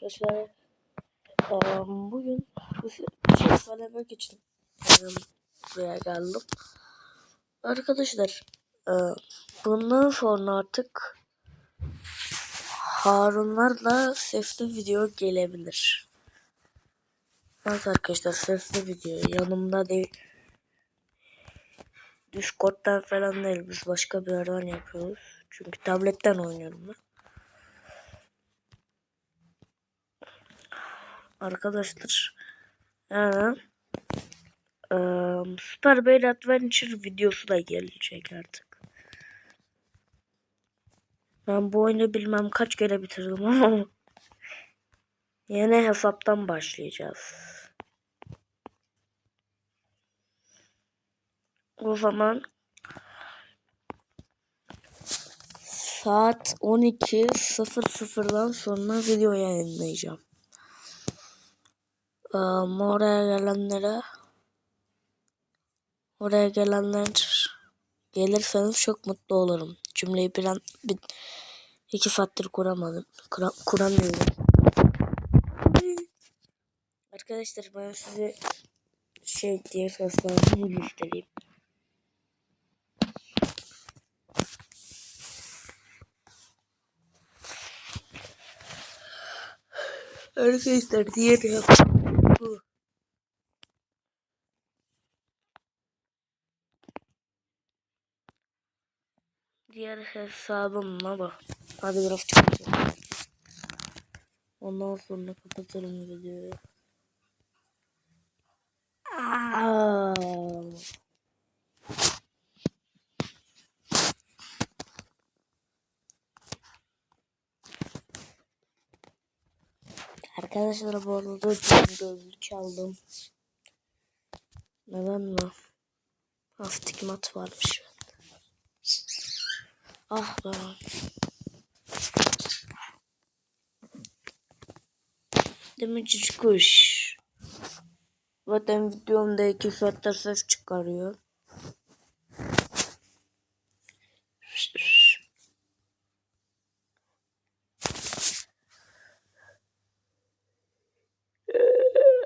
arkadaşlar. Eee, bugün bir şey söylemek için eee, buraya geldim. Arkadaşlar eee, bundan sonra artık Harunlarla sesli video gelebilir. Evet arkadaşlar sesli video yanımda değil. Discord'dan falan değil biz başka bir yerden yapıyoruz. Çünkü tabletten oynuyorum ben. Arkadaşlar yani eee Super Bear Adventure videosu da gelecek artık. Ben bu oyunu bilmem kaç kere bitirdim ama yeni hesaptan başlayacağız. O zaman saat 12.00'dan sonra video yayınlayacağım. Ee, oraya gelenlere oraya gelenler gelirseniz çok mutlu olurum. Cümleyi bir an bir, iki saattir kuramadım. Kura, kuramıyorum. Arkadaşlar ben size şey diye seslendiğimi göstereyim. Arkadaşlar diğer hesabım bu. Diğer hesabım ama hadi biraz çıkacağım. Ondan sonra kapatırım videoyu. Arkadaşlar bu arada gözlük aldım. Neden mi? Astigmat varmış. Ah be. Demek kuş. Zaten videomda iki saatte ses çıkarıyor.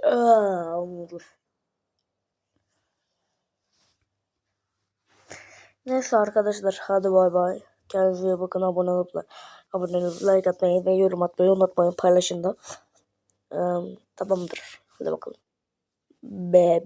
Aa, olur. Neyse arkadaşlar hadi bay bay. Kendinize bakın abone olup abone olup like atmayı ve yorum atmayı unutmayın paylaşın da. Ee, tamamdır. Hadi bakalım. Be, be.